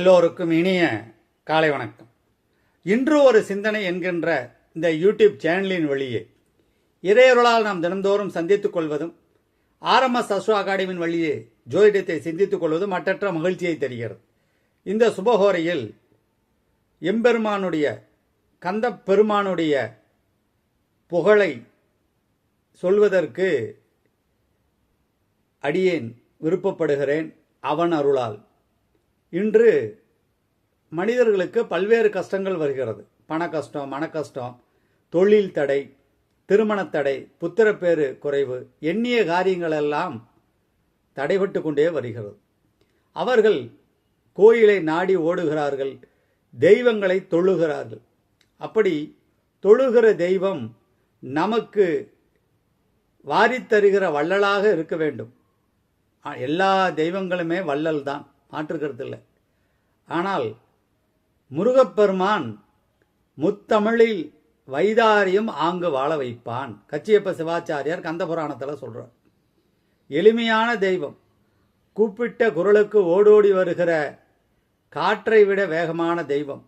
எல்லோருக்கும் இனிய காலை வணக்கம். இன்று ஒரு சிந்தனை என்கின்ற இந்த யூடியூப் சேனலின் வழியே இறையருளால் நாம் தினந்தோறும் சந்தித்துக் கொள்வதும் ஆர்எம்எஸ் அசு அகாடமியின் வழியே ஜோதிடத்தை சிந்தித்துக் கொள்வதும் மற்றற்ற மகிழ்ச்சியை தருகிறது. இந்த சுபகோரையில் எம்பெருமானுடைய கந்த பெருமானுடைய புகழை சொல்வதற்கு அடியேன் விருப்பப்படுகிறேன் அவன் அருளால். இன்று மனிதர்களுக்கு பல்வேறு கஷ்டங்கள் வருகிறது. பண கஷ்டம் மன கஷ்டம் தொழில் தடை திருமண தடை புத்திரப்பேறு குறைவு எண்ணிய காரியங்களெல்லாம் தடைபட்டு கொண்டே வருகிறது. அவர்கள் கோயிலை நாடி ஓடுகிறார்கள் தெய்வங்களை தொழுகிறார்கள். அப்படி தொழுகிற தெய்வம் நமக்கு வாரித்தருகிற வள்ளலாக இருக்க வேண்டும். எல்லா தெய்வங்களுமே வள்ளல் தான். மாற்றுக்கிறது இல்லை ஆனால் முருகப்பெருமான் முத்தமிழில் வைதாரியம் ஆங்கு வாழ வைப்பான். கச்சியப்ப சிவாச்சாரியார் கந்த புராணத்தில் எளிமையான தெய்வம். கூப்பிட்ட குரலுக்கு ஓடோடி வருகிற காற்றை விட வேகமான தெய்வம்.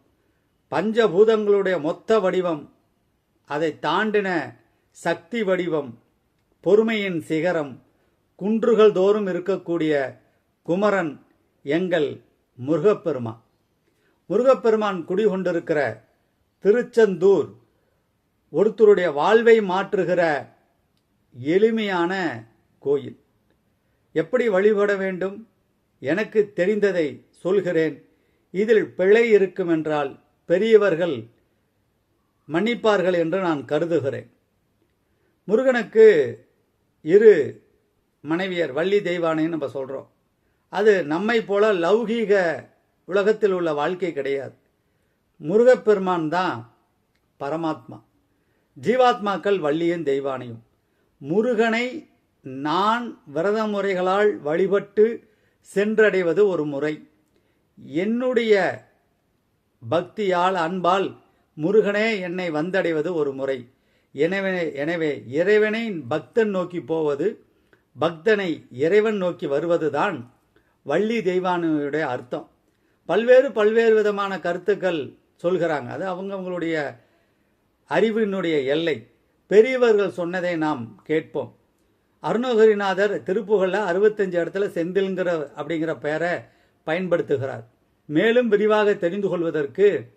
பஞ்சபூதங்களுடைய மொத்த வடிவம் அதை தாண்டின சக்தி வடிவம் பொறுமையின் சிகரம் குன்றுகள் தோறும் இருக்கக்கூடிய குமரன் எங்கள் முருகப்பெருமான். முருகப்பெருமான் குடிகொண்டிருக்கிற திருச்செந்தூர் ஒருத்தருடைய வாழ்வை மாற்றுகிற எளிமையான கோயில். எப்படி வழிபட வேண்டும்? எனக்கு தெரிந்ததை சொல்கிறேன். இதில் பிழை இருக்கும் என்றால் பெரியவர்கள் மன்னிப்பார்கள் என்று நான் கருதுகிறேன். முருகனுக்கு இரு மனைவியர் வள்ளி தெய்வானைன்னு நம்ம சொல்கிறோம் அது நம்மை போல லௌகீக உலகத்தில் உள்ள வாழ்க்கை கிடையாது. முருகப்பெருமான் தான் பரமாத்மா. ஜீவாத்மாக்கள் வள்ளியன் தெய்வானையும். முருகனை நான் விரத முறைகளால் வழிபட்டு சென்றடைவது ஒரு முறை. என்னுடைய பக்தியால் அன்பால் முருகனே என்னை வந்தடைவது ஒரு முறை. எனவே எனவே இறைவனை பக்தன் நோக்கி போவது பக்தனை இறைவன் நோக்கி வருவதுதான் வள்ளி தெய்வானுடைய அர்த்தம். பல்வேறு பல்வேறு விதமான கருத்துக்கள் சொல்கிறாங்க. அது அவங்கவங்களுடைய அறிவினுடைய எல்லை. பெரியவர்கள் சொன்னதை நாம் கேட்போம். அருணகிரிநாதர் திருப்புகழில் அறுபத்தஞ்சு இடத்துல செந்தில்ங்கிற அப்படிங்கிற பெயரை பயன்படுத்துகிறார். மேலும் விரிவாக தெரிந்து கொள்வதற்கு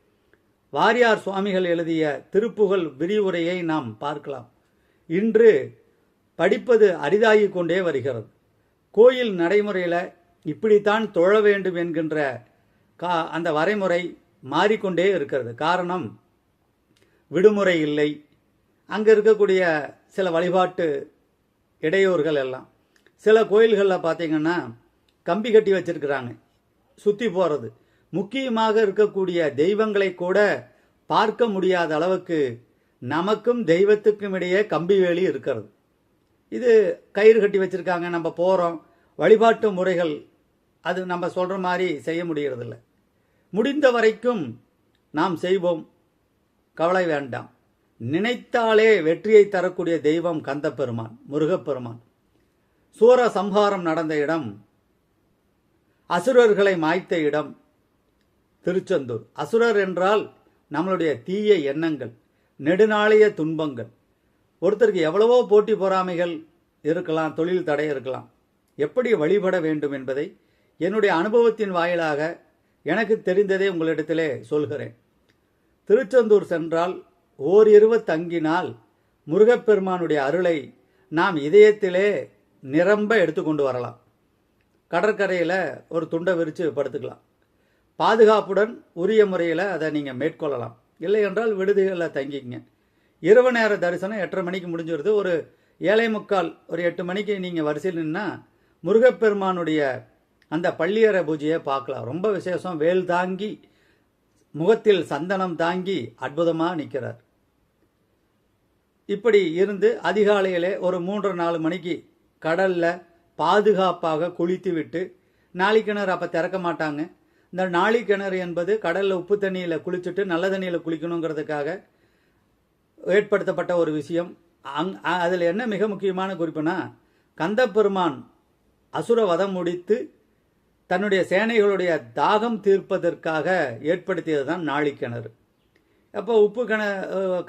வாரியார் சுவாமிகள் எழுதிய திருப்புகழ் விரிவுரையை நாம் பார்க்கலாம். இன்று படிப்பது அரிதாகிக் கொண்டே வருகிறது. கோயில் நடைமுறையில் இப்படித்தான் தொழ வேண்டும் என்கின்ற கா அந்த வரைமுறை மாறிக்கொண்டே இருக்கிறது. காரணம் விடுமுறை இல்லை. அங்கே இருக்கக்கூடிய சில வழிபாட்டு இடையூறுகள் எல்லாம். சில கோயில்களில் பார்த்தீங்கன்னா கம்பி கட்டி வச்சிருக்கிறாங்க. சுற்றி போகிறது முக்கியமாக இருக்கக்கூடிய தெய்வங்களை கூட பார்க்க முடியாத அளவுக்கு நமக்கும் தெய்வத்துக்கும் இடையே கம்பி வேலி இருக்கிறது. இது கயிறு கட்டி வச்சிருக்காங்க. நம்ம போகிறோம் வழிபாட்டு முறைகள் அது நம்ம சொல்கிற மாதிரி செய்ய முடிகிறதில்ல முடிந்த வரைக்கும் நாம் செய்வோம். கவலை வேண்டாம். நினைத்தாலே வெற்றியை தரக்கூடிய தெய்வம் கந்தப்பெருமான் முருகப்பெருமான். சூர சம்ஹாரம் நடந்த இடம் அசுரர்களை மாய்த்த இடம் திருச்செந்தூர். அசுரர் என்றால் நம்மளுடைய தீய எண்ணங்கள் நெடுநாளைய துன்பங்கள். ஒருத்தருக்கு எவ்வளவோ போட்டி பொறாமைகள் இருக்கலாம் தொழில் தடை இருக்கலாம். எப்படி வழிபட வேண்டும் என்பதை என்னுடைய அனுபவத்தின் வாயிலாக எனக்கு தெரிந்ததை உங்களிடத்திலே சொல்கிறேன். திருச்செந்தூர் சென்றால் ஓரிரவு தங்கினால் முருகப்பெருமானுடைய அருளை நாம் இதயத்திலே நிரம்ப எடுத்துக்கொண்டு வரலாம். கடற்கரையில் ஒரு துண்டை விரித்து படுத்துக்கலாம். பாதுகாப்புடன் உரிய முறையில் அதை நீங்கள் மேற்கொள்ளலாம். இல்லை என்றால் விடுதிகளில் தங்கிக்கங்க. இரவு நேர தரிசனம் எட்டரை மணிக்கு முடிஞ்சிருது. ஒரு ஏழை முக்கால் ஒரு எட்டு மணிக்கு நீங்கள் வரிசையில் நின்னா முருகப்பெருமானுடைய அந்த பள்ளியறை பூஜையை பார்க்கலாம். ரொம்ப விசேஷம். வேல் தாங்கி முகத்தில் சந்தனம் தாங்கி அற்புதமாக நிற்கிறார் இப்படி இருந்து அதிகாலையிலே ஒரு மூன்று நாலு மணிக்கு கடலில் பாதுகாப்பாக குளித்து விட்டு நாளி கிணறு அப்போ திறக்க மாட்டாங்க. இந்த நாளிக்கிணறு கிணறு என்பது கடலில் உப்பு தண்ணியில் குளிச்சுட்டு நல்ல தண்ணியில் குளிக்கணுங்கிறதுக்காக ஏற்படுத்தப்பட்ட ஒரு விஷயம். அங் அதில் என்ன மிக முக்கியமான குறிப்புனா கந்தப்பெருமான் அசுர வதம் முடித்து தன்னுடைய சேனைகளுடைய தாகம் தீர்ப்பதற்காக ஏற்படுத்தியது தான் நாளிக்கிணறு. அப்போ உப்பு கிண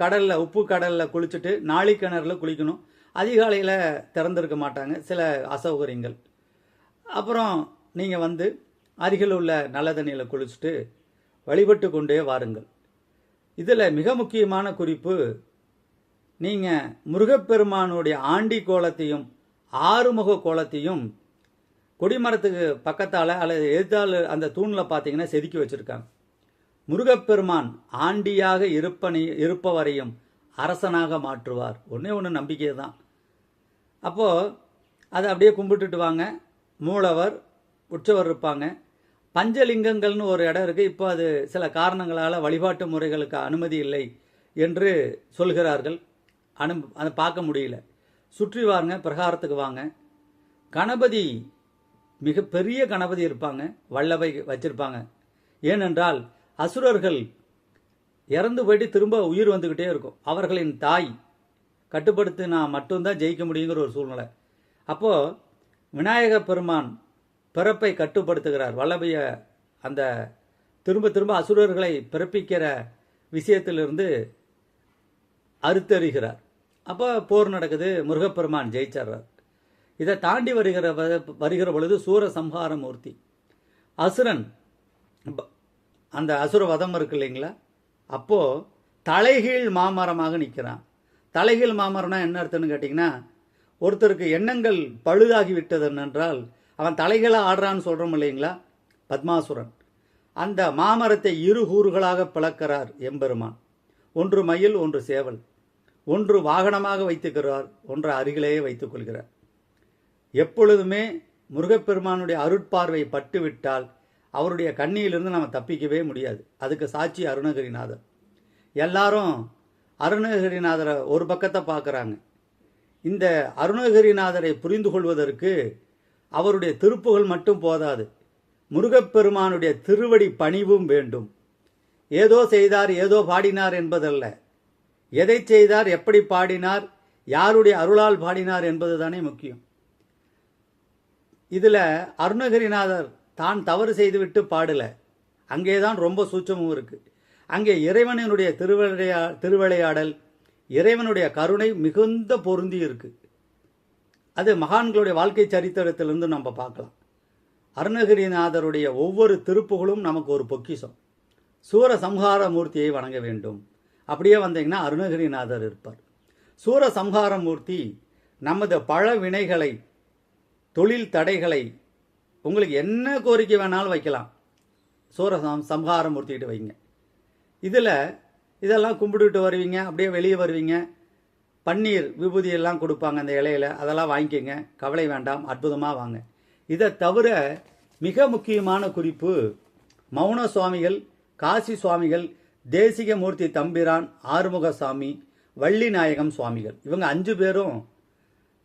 கடலில் உப்பு கடலில் குளிச்சுட்டு நாழிக்கிணறுல குளிக்கணும். அதிகாலையில் திறந்திருக்க மாட்டாங்க சில அசௌகரியங்கள். அப்புறம் நீங்கள் வந்து அருகில் உள்ள நல்ல தண்ணியில் குளிச்சுட்டு வழிபட்டு கொண்டே வாருங்கள். இதில் மிக முக்கியமான குறிப்பு நீங்கள் முருகப்பெருமானுடைய ஆண்டி கோலத்தையும் ஆறுமுக கோலத்தையும் கொடிமரத்துக்கு பக்கத்தால் அல்லது எதிர்த்தால் அந்த தூணில் பார்த்தீங்கன்னா செதுக்கி வச்சுருக்காங்க. முருகப்பெருமான் ஆண்டியாக இருப்பனை இருப்பவரையும் அரசனாக மாற்றுவார். ஒன்றே ஒன்று நம்பிக்கை தான் அப்போது அதை அப்படியே கும்பிட்டுட்டு வாங்க. மூலவர் உற்சவர் இருப்பாங்க. பஞ்சலிங்கங்கள்னு ஒரு இடம் இருக்குது இப்போ அது சில காரணங்களால் வழிபாட்டு முறைகளுக்கு அனுமதி இல்லை என்று சொல்கிறார்கள். அனு அதை பார்க்க முடியல. சுற்றி வாங்க பிரகாரத்துக்கு வாங்க. கணபதி மிக பெரிய கணபதி இருப்பாங்க வல்லவை வச்சிருப்பாங்க. ஏனென்றால் அசுரர்கள் இறந்து போயிட்டு திரும்ப உயிர் வந்துக்கிட்டே இருக்கும். அவர்களின் தாய் கட்டுப்படுத்தி நான் மட்டும்தான் ஜெயிக்க முடியுங்கிற ஒரு சூழ்நிலை. அப்போது விநாயக பெருமான் பிறப்பை கட்டுப்படுத்துகிறார். வல்லபைய அந்த திரும்ப திரும்ப அசுரர்களை பிறப்பிக்கிற விஷயத்திலிருந்து அறுத்தறிகிறார். அப்போ போர் நடக்குது முருகப்பெருமான் ஜெயிச்சிடுறார் இதை தாண்டி வருகிற வருகிற பொழுது சூர சம்ஹார மூர்த்தி அசுரன் அந்த அசுர வதம் இருக்கு இல்லைங்களா? அப்போது தலைகீழ் மாமரமாக நிற்கிறான் தலைகீழ் மாமரம்னா என்ன அர்த்தம்னு கேட்டிங்கன்னா ஒருத்தருக்கு எண்ணங்கள் பழுதாகி விட்டது என்னென்றால் அவன் தலைகளாக ஆடுறான்னு சொல்கிறோம் இல்லைங்களா? பத்மாசுரன். அந்த மாமரத்தை இரு கூறுகளாக பிளக்கிறார் எம்பெருமான். ஒன்று மயில் ஒன்று சேவல். ஒன்று வாகனமாக வைத்துக்கிறார் ஒன்று அருகிலேயே வைத்துக் கொள்கிறார். எப்பொழுதுமே முருகப்பெருமானுடைய அருட்பார்வை பட்டுவிட்டால் அவருடைய கண்ணியிலிருந்து நம்ம தப்பிக்கவே முடியாது. அதுக்கு சாட்சி அருணகிரிநாதர். எல்லாரும் அருணகிரிநாதரை ஒரு பக்கத்தை பார்க்குறாங்க. இந்த அருணகிரிநாதரை புரிந்து கொள்வதற்கு அவருடைய திருப்புகள் மட்டும் போதாது. முருகப்பெருமானுடைய திருவடி பணிவும் வேண்டும். ஏதோ செய்தார் ஏதோ பாடினார் என்பதல்ல. எதை செய்தார் எப்படி பாடினார் யாருடைய அருளால் பாடினார் என்பது தானே முக்கியம். இதில் அருணகிரிநாதர் தான் தவறு செய்துவிட்டு பாடல. அங்கே தான் ரொம்ப சூட்சமும் இருக்கு. அங்கே இறைவனினுடைய திருவிளையா திருவிளையாடல் இறைவனுடைய கருணை மிகுந்த பொருந்தி இருக்கு. அது மகான்களுடைய வாழ்க்கை சரித்திரத்திலிருந்து நம்ம பார்க்கலாம். அருணகிரிநாதருடைய ஒவ்வொரு திருப்புகளும் நமக்கு ஒரு பொக்கிஷம். சூர சம்ஹார மூர்த்தியை வணங்க வேண்டும். அப்படியே வந்தீங்கன்னா அருணகிரிநாதர் இருப்பார். சூர சம்ஹார மூர்த்தி நமது பழ வினைகளை தொழில் தடைகளை உங்களுக்கு என்ன கோரிக்கை வேணாலும் வைக்கலாம். சூரசம் சம்ஹாரம் மூர்த்திக்கிட்டு வைங்க. இதில் இதெல்லாம் கும்பிட்டுட்டு வருவீங்க அப்படியே வெளியே வருவீங்க. பன்னீர் விபூதியெல்லாம் கொடுப்பாங்க அந்த இலையில் அதெல்லாம் வாங்கிக்கோங்க. கவலை வேண்டாம் அற்புதமாக வாங்க. இதை தவிர மிக முக்கியமான குறிப்பு மௌன சுவாமிகள் காசி சுவாமிகள் தேசிக மூர்த்தி தம்பிரான் ஆறுமுகசாமி வள்ளி நாயகம் சுவாமிகள். இவங்க அஞ்சு பேரும்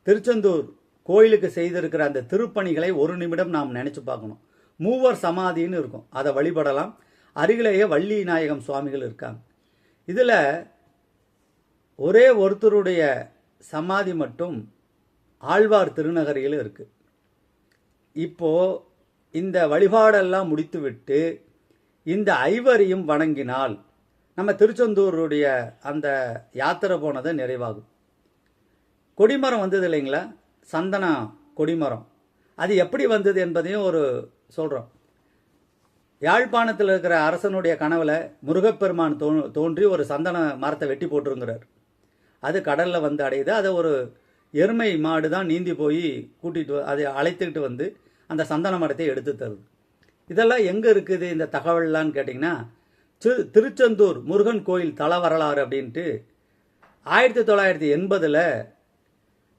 திருச்செந்தூர் கோயிலுக்கு செய்திருக்கிற அந்த திருப்பணிகளை ஒரு நிமிடம் நாம் நினைச்சு பார்க்கணும். மூவர் சமாதின்னு இருக்கும். அதை வழிபடலாம். அருகிலேயே வள்ளி நாயகம் சுவாமிகள் இருக்காங்க. இதில் ஒரே ஒருத்தருடைய சமாதி மட்டும் ஆழ்வார் திருநகரியில் இருக்குது இப்போது இந்த வழிபாடெல்லாம் முடித்துவிட்டு இந்த ஐவரையும் வணங்கினால் நம்ம திருச்செந்தூருடைய அந்த யாத்திரை போனதை நிறைவாகும். கொடிமரம் வந்தது இல்லைங்களா? சந்தன கொடிமரம். அது எப்படி வந்தது என்பதையும் ஒரு சொல்கிறோம் யாழ்ப்பாணத்தில் இருக்கிற அரசனுடைய கனவில் முருகப்பெருமான் தோ தோன்றி ஒரு சந்தன மரத்தை வெட்டி போட்டுருங்கிறார் அது கடலில் வந்து அடையுது. அதை ஒரு எருமை மாடு தான் நீந்தி போய் கூட்டிகிட்டு அதை அழைத்துக்கிட்டு வந்து அந்த சந்தன மரத்தை எடுத்து தருது. இதெல்லாம் எங்கே இருக்குது இந்த தகவல்லான்னு கேட்டிங்கன்னா திரு திருச்செந்தூர் முருகன் கோயில் தல வரலாறு அப்படின்ட்டு ஆயிரத்தி தொள்ளாயிரத்தி எண்பதில்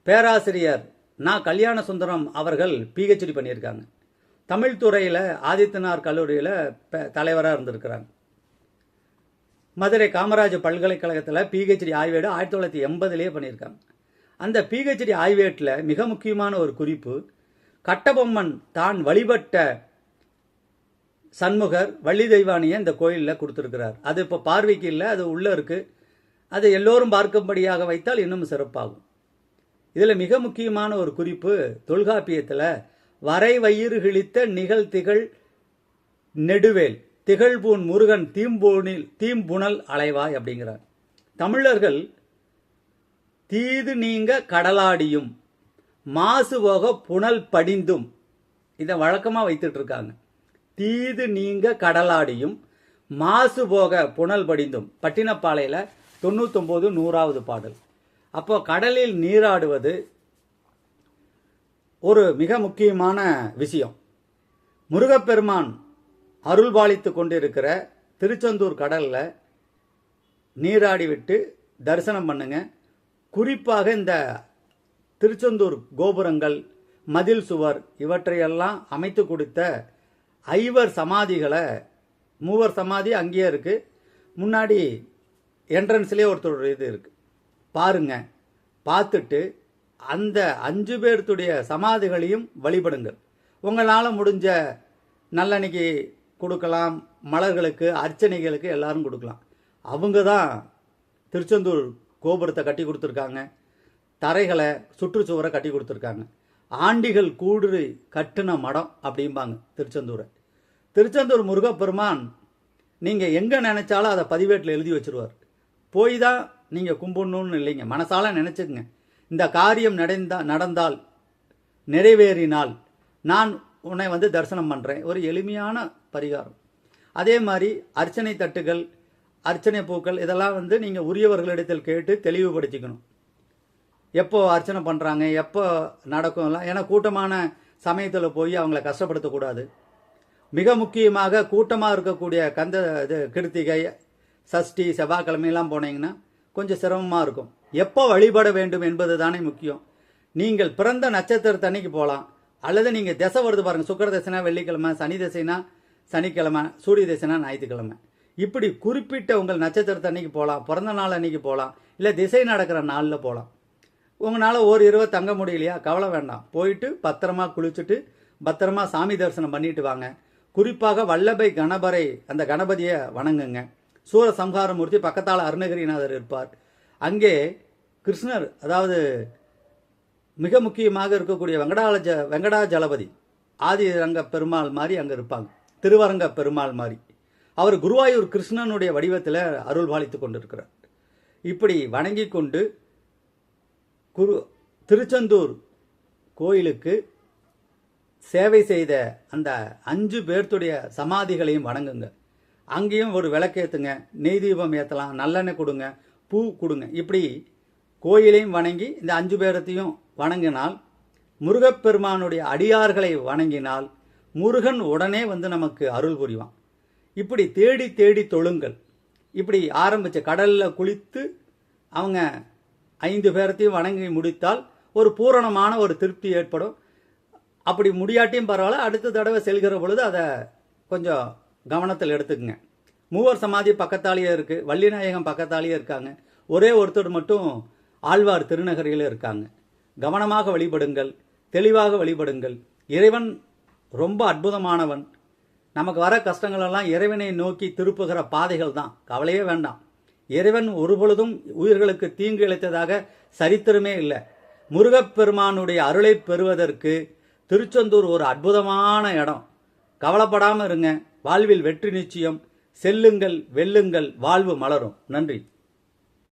பேராசிரியர் நான் கல்யாண சுந்தரம் அவர்கள் பிஹெச்டி பண்ணியிருக்காங்க. தமிழ் துறையில் ஆதித்தனார் கல்லூரியில் தலைவராக இருந்திருக்கிறாங்க. மதுரை காமராஜ் பல்கலைக்கழகத்தில் பிஹெச்டி ஆய்வேடு ஆயிரத்தி தொள்ளாயிரத்தி எண்பதுலேயே பண்ணியிருக்காங்க. அந்த பிஹெச்டி ஆய்வேட்டில் மிக முக்கியமான ஒரு குறிப்பு கட்டபொம்மன் தான் வழிபட்ட சண்முகர் வள்ளி தெய்வானியை இந்த கோயிலில் கொடுத்துருக்கிறார். அது இப்போ பார்வைக்கு இல்லை அது உள்ளே இருக்குது அது எல்லோரும் பார்க்கும்படியாக வைத்தால் இன்னும் சிறப்பாகும். இதில் மிக முக்கியமான ஒரு குறிப்பு தொல்காப்பியத்தில் வரை வயிறு கிழித்த நிகழ் திகழ் நெடுவேல் திகழ்பூன் முருகன் தீம்பூனில் தீம்புணல் அலைவாய் அப்படிங்கிறார். தமிழர்கள் தீது நீங்க கடலாடியும் மாசு போக புனல் படிந்தும் இதை வழக்கமாக வைத்துட்டு இருக்காங்க. தீது நீங்க கடலாடியும் மாசு போக புனல் படிந்தும் பட்டினப்பாளையில் தொண்ணூத்தொம்போது நூறாவது பாடல். அப்போ கடலில் நீராடுவது ஒரு மிக முக்கியமான விஷயம். முருகப்பெருமான் அருள்பாலித்து கொண்டிருக்கிற திருச்செந்தூர் கடலில் நீராடிவிட்டு தரிசனம் பண்ணுங்க. குறிப்பாக இந்த திருச்செந்தூர் கோபுரங்கள் மதில் சுவர் இவற்றையெல்லாம் அமைத்து கொடுத்த ஐவர் சமாதிகளை மூவர் சமாதி அங்கேயே இருக்குது முன்னாடி என்ட்ரன்ஸ்லேயே ஒருத்தர் இது இருக்குது பாருங்க. பார்த்துட்டு அந்த அஞ்சு பேர்த்துடைய சமாதிகளையும் வழிபடுங்கள். உங்களால் முடிஞ்ச நல்லன்னைக்கு கொடுக்கலாம் மலர்களுக்கு அர்ச்சனைகளுக்கு எல்லாரும் கொடுக்கலாம். அவங்க தான் திருச்செந்தூர் கோபுரத்தை கட்டி கொடுத்துருக்காங்க. தரைகளை சுற்றுச்சுவரை கட்டி கொடுத்துருக்காங்க. ஆண்டிகள் கூடு கட்டின மடம் அப்படிம்பாங்க திருச்செந்தூரை. திருச்செந்தூர் முருகப்பெருமான் நீங்கள் எங்கே நினச்சாலும் அதை பதிவேட்டில் எழுதி வச்சிருவார். போய் தான் நீங்கள் கும்பிடணும்னு இல்லைங்க. மனசால நினச்சிக்கங்க. இந்த காரியம் நடந்தா நடந்தால் நிறைவேறினால் நான் உன்னை வந்து தரிசனம் பண்ணுறேன் ஒரு எளிமையான பரிகாரம். அதே மாதிரி அர்ச்சனை தட்டுகள் அர்ச்சனை பூக்கள் இதெல்லாம் வந்து நீங்கள் உரியவர்களிடத்தில் கேட்டு தெளிவுபடுத்திக்கணும். எப்போ அர்ச்சனை பண்ணுறாங்க எப்போ நடக்கும் எல்லாம். ஏன்னா கூட்டமான சமயத்தில் போய் அவங்கள கஷ்டப்படுத்தக்கூடாது. மிக முக்கியமாக கூட்டமாக இருக்கக்கூடிய கந்த இது கிருத்திகை சஷ்டி செவ்வாய்க்கிழமையெல்லாம் போனீங்கன்னா கொஞ்சம் சிரமமாக இருக்கும். எப்போ வழிபட வேண்டும் என்பது தானே முக்கியம். நீங்கள் பிறந்த நட்சத்திரத்தன்னைக்கு போகலாம் அல்லது நீங்கள் திசை வருது பாருங்கள் சுக்கர தசைனா வெள்ளிக்கிழமை சனி தசைனா சனிக்கிழமை சூரிய தசைனா ஞாயிற்றுக்கிழமை. இப்படி குறிப்பிட்ட உங்கள் நட்சத்திரத்தன்னைக்கு போகலாம் பிறந்த நாள் அன்னைக்கு போகலாம் இல்லை திசை நடக்கிற நாளில் போகலாம் உங்களால் ஒரு இரவு தங்க முடியலையா? கவலை வேண்டாம். போயிட்டு பத்திரமா குளிச்சுட்டு பத்திரமா சாமி தரிசனம் பண்ணிட்டு வாங்க. குறிப்பாக வல்லபை கணபரை அந்த கணபதியை வணங்குங்க. சூர சம்ஹாரமூர்த்தி பக்கத்தால் அருணகிரிநாதர் இருப்பார். அங்கே கிருஷ்ணர் அதாவது மிக முக்கியமாக இருக்கக்கூடிய வெங்கடாலஜ வெங்கடாஜலபதி ஆதிரங்க பெருமாள் மாதிரி அங்கே இருப்பாங்க. திருவரங்க பெருமாள் மாதிரி. அவர் குருவாயூர் கிருஷ்ணனுடைய வடிவத்தில் அருள் பாலித்து கொண்டிருக்கிறார். இப்படி வணங்கி கொண்டு குரு திருச்செந்தூர் கோயிலுக்கு சேவை செய்த அந்த அஞ்சு பேர்த்துடைய சமாதிகளையும் வணங்குங்க. அங்கேயும் ஒரு விளக்கேத்துங்க நெய் தீபம் ஏற்றலாம் நல்லெண்ணெய் கொடுங்க. பூ கொடுங்க. இப்படி கோயிலையும் வணங்கி இந்த அஞ்சு பேரத்தையும் வணங்கினால் முருகப்பெருமானுடைய அடியார்களை வணங்கினால் முருகன் உடனே வந்து நமக்கு அருள் புரிவான். இப்படி தேடி தேடி தொழுங்கள். இப்படி ஆரம்பித்த கடலில் குளித்து அவங்க ஐந்து பேரத்தையும் வணங்கி முடித்தால் ஒரு பூரணமான ஒரு திருப்தி ஏற்படும். அப்படி முடியாட்டியும் பரவாயில்ல. அடுத்த தடவை செல்கிற பொழுது அதை கொஞ்சம் கவனத்தில் எடுத்துக்கங்க. மூவர் சமாதி பக்கத்தாலேயே இருக்கு. வள்ளிநாயகம் பக்கத்தாலேயே இருக்காங்க. ஒரே ஒருத்தர் மட்டும் ஆழ்வார் திருநகரியில் இருக்காங்க. கவனமாக வழிபடுங்கள். தெளிவாக வழிபடுங்கள். இறைவன் ரொம்ப அற்புதமானவன். நமக்கு வர கஷ்டங்களெல்லாம் இறைவனை நோக்கி திருப்புகிற பாதைகள் தான். கவலையே வேண்டாம். இறைவன் ஒருபொழுதும் உயிர்களுக்கு தீங்கு இழைத்ததாக சரித்திரமே இல்லை. முருகப்பெருமானுடைய அருளை பெறுவதற்கு திருச்செந்தூர் ஒரு அற்புதமான இடம். கவலைப்படாமல் இருங்க. வாழ்வில் வெற்றி நிச்சயம் செல்லுங்கள் வெல்லுங்கள் வாழ்வு மலரும். நன்றி.